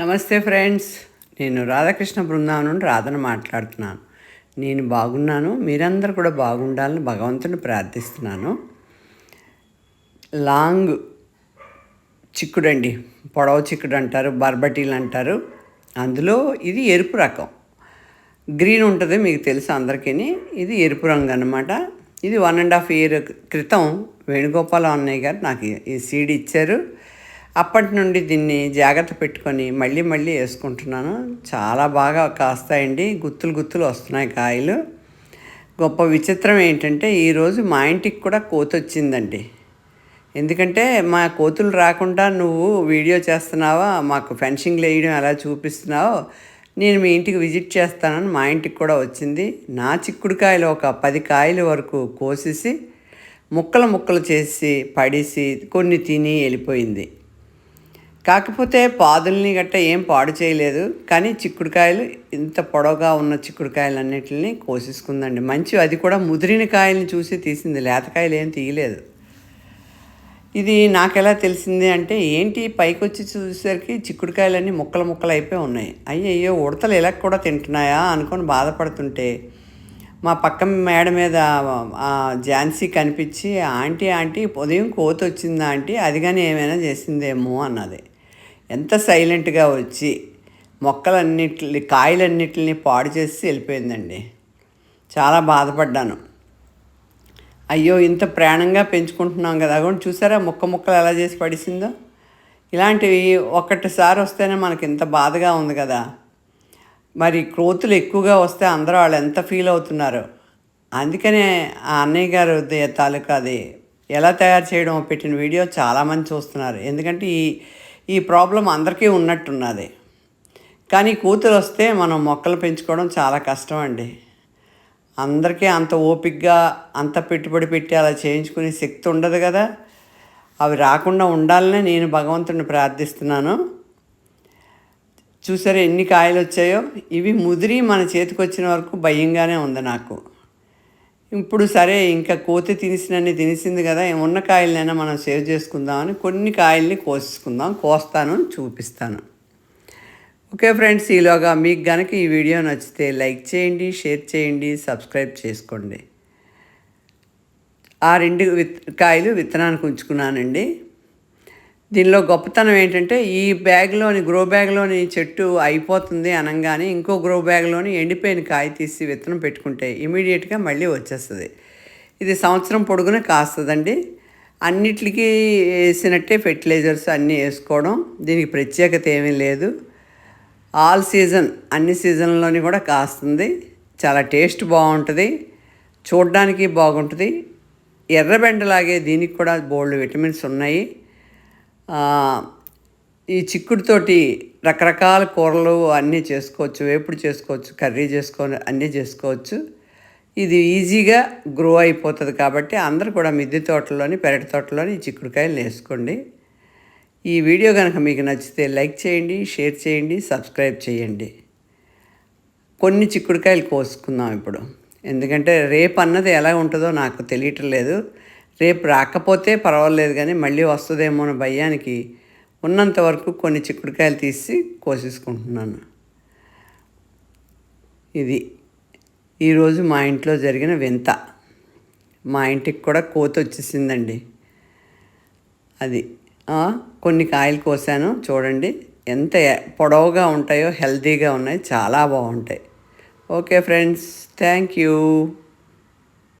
నమస్తే ఫ్రెండ్స్. నేను రాధాకృష్ణ బృందావనం నుండి రాధను మాట్లాడుతున్నాను. నేను బాగున్నాను. మీరందరూ కూడా బాగుండాలని భగవంతుని ప్రార్థిస్తున్నాను. లాంగ్ చిక్కుడండి. పొడవ చిక్కుడు అంటారు బర్బటీలు అంటారు. అందులో ఇది ఎరుపు రకం. గ్రీన్ ఉంటుంది మీకు తెలుసు అందరికీ ఇది ఎరుపు రంగు అనమాట ఇది వన్ అండ్ హాఫ్ ఇయర్ క్రితం వేణుగోపాల అన్నయ్య గారు నాకు ఈ సీడ్ ఇచ్చారు. అప్పటి నుండి దీన్ని జాగ్రత్త పెట్టుకొని మళ్ళీ మళ్ళీ వేసుకుంటున్నాను. చాలా బాగా కాస్తాయండి. గుత్తులు గుత్తులు వస్తున్నాయి కాయలు. గొప్ప విచిత్రం ఏంటంటే ఈరోజు మా ఇంటికి కూడా కోత వచ్చిందండి. ఎందుకంటే మా కోతులు రాకుండా నువ్వు వీడియో చేస్తున్నావా మాకు ఫెన్సింగ్ వేయడం ఎలా చూపిస్తున్నావో నేను మీ ఇంటికి విజిట్ చేస్తానని మా ఇంటికి కూడా వచ్చింది. నా చిక్కుడుకాయలు ఒక పది కాయల వరకు కోసేసి ముక్కలు ముక్కలు చేసి పడేసి కొన్ని తిని వెళ్ళిపోయింది. కాకపోతే పాదుల్ని గట్ట ఏం పాడు చేయలేదు. కానీ చిక్కుడుకాయలు ఇంత పొడవుగా ఉన్న చిక్కుడుకాయలు అన్నిటిని కోసేసుకుందండి. మంచి అది కూడా ముదిరిన కాయల్ని చూసి తీసింది. లేతకాయలు ఏం తీయలేదు. ఇది నాకెలా తెలిసింది అంటే ఏంటి పైకి వచ్చి చూసేసరికి చిక్కుడుకాయలన్నీ ముక్కలు ముక్కలు అయిపోయి ఉన్నాయి. అయ్యయ్యో ఉడతలు ఇలా కూడా తింటున్నాయా అనుకొని బాధపడుతుంటే మా పక్క మేడ మీద ఆ ఝాన్సీ కనిపించి ఆంటీ ఆంటీ ఉదయం కోత వచ్చిందా ఆంటీ? అది కానీ ఏమైనా చేసిందేమో అన్నది. ఎంత సైలెంట్గా వచ్చి మొక్కలన్నిటి కాయలన్నిటిని పాడు చేసి వెళ్ళిపోయిందండి. చాలా బాధపడ్డాను. అయ్యో ఇంత ప్రాణంగా పెంచుకుంటున్నాం కదా. కూడా చూసారా ముక్క ముక్కలు ఎలా చేసి పడిసిందో? ఇలాంటివి ఒక్కటిసారి వస్తేనే మనకి ఇంత బాధగా ఉంది కదా. మరి క్రోతులు ఎక్కువగా వస్తే అందరూ వాళ్ళు ఎంత ఫీల్ అవుతున్నారు. అందుకనే ఆ అన్నయ్య గారు తాలూకా అది ఎలా తయారు చేయడం పెట్టిన వీడియో చాలామంది చూస్తున్నారు. ఎందుకంటే ఈ ఈ ప్రాబ్లం అందరికీ ఉన్నట్టున్నది. కానీ కూతురు వస్తే మనం మొక్కలు పెంచుకోవడం చాలా కష్టం అండి అందరికీ అంత ఓపిక్గా అంత పెట్టుబడి పెట్టి అలా చేయించుకునే శక్తి ఉండదు కదా. అవి రాకుండా ఉండాలనే నేను భగవంతుడిని ప్రార్థిస్తున్నాను. చూసారా ఎన్ని కాయలు వచ్చాయో ఇవి ముదిరి మన చేతికి వచ్చిన వరకు భయంగానే ఉంది నాకు. ఇప్పుడు సరే ఇంకా కోతి తినిసినన్ని తినేసింది కదా ఉన్న కాయలనైనా మనం సేవ్ చేసుకుందామని కొన్ని కాయల్ని కోసుకుందాం కోస్తాను చూపిస్తాను. ఓకే ఫ్రెండ్స్ ఈలోగా మీకు గనక ఈ వీడియో నచ్చితే లైక్ చేయండి షేర్ చేయండి సబ్స్క్రైబ్ చేసుకోండి. ఆ రెండు విత్ కాయలు విత్తనానికి ఉంచుకున్నానండి. దీనిలో గొప్పతనం ఏంటంటే ఈ బ్యాగ్లోని గ్రో బ్యాగ్లోని చెట్టు అయిపోతుంది అనగానే ఇంకో గ్రో బ్యాగ్లోని ఎండిపోయిన కాయ తీసి విత్తనం పెట్టుకుంటే ఇమీడియట్గా మళ్ళీ వచ్చేస్తుంది. ఇది సంవత్సరం పొడుగున కాస్తుందండి. అన్నిటికీ వేసినట్టే ఫెర్టిలైజర్స్ అన్నీ వేసుకోవడం దీనికి ప్రత్యేకత ఏమీ లేదు. ఆల్ సీజన్ అన్ని సీజన్లోని కూడా కాస్తుంది. చాలా టేస్ట్ బాగుంటుంది. చూడడానికి బాగుంటుంది. ఎర్రబెండలాగే దీనికి కూడా బోల్డ్ విటమిన్స్ ఉన్నాయి. ఈ చిక్కుడుతోటి రకరకాల కూరలు అన్నీ చేసుకోవచ్చు వేపుడు చేసుకోవచ్చు కర్రీ చేసుకొని అన్నీ చేసుకోవచ్చు. ఇది ఈజీగా గ్రో అయిపోతుంది కాబట్టి అందరూ కూడా మిద్దె తోటలోని పెరటి తోటలోని ఈ చిక్కుడుకాయలు వేసుకోండి. ఈ వీడియో కనుక మీకు నచ్చితే లైక్ చేయండి షేర్ చేయండి సబ్స్క్రైబ్ చేయండి. కొన్ని చిక్కుడుకాయలు కోసుకుందాం ఇప్పుడు. ఎందుకంటే రేపు అన్నది ఎలా ఉంటుందో నాకు తెలియటం లేదు. రేపు రాకపోతే పర్వాలేదు కానీ మళ్ళీ వస్తుందేమో అని భయానికి ఉన్నంత వరకు కొన్ని చిక్కుడుకాయలు తీసి కోసేసుకుంటున్నాను. ఇది ఈరోజు మా ఇంట్లో జరిగిన వింత. మా ఇంటికి కూడా కోత వచ్చేసిందండి. అది కొన్ని కాయలు కోసాను. చూడండి ఎంత పొడవుగా ఉంటాయో హెల్తీగా ఉన్నాయి చాలా బాగుంటాయి. Okay friends thank you.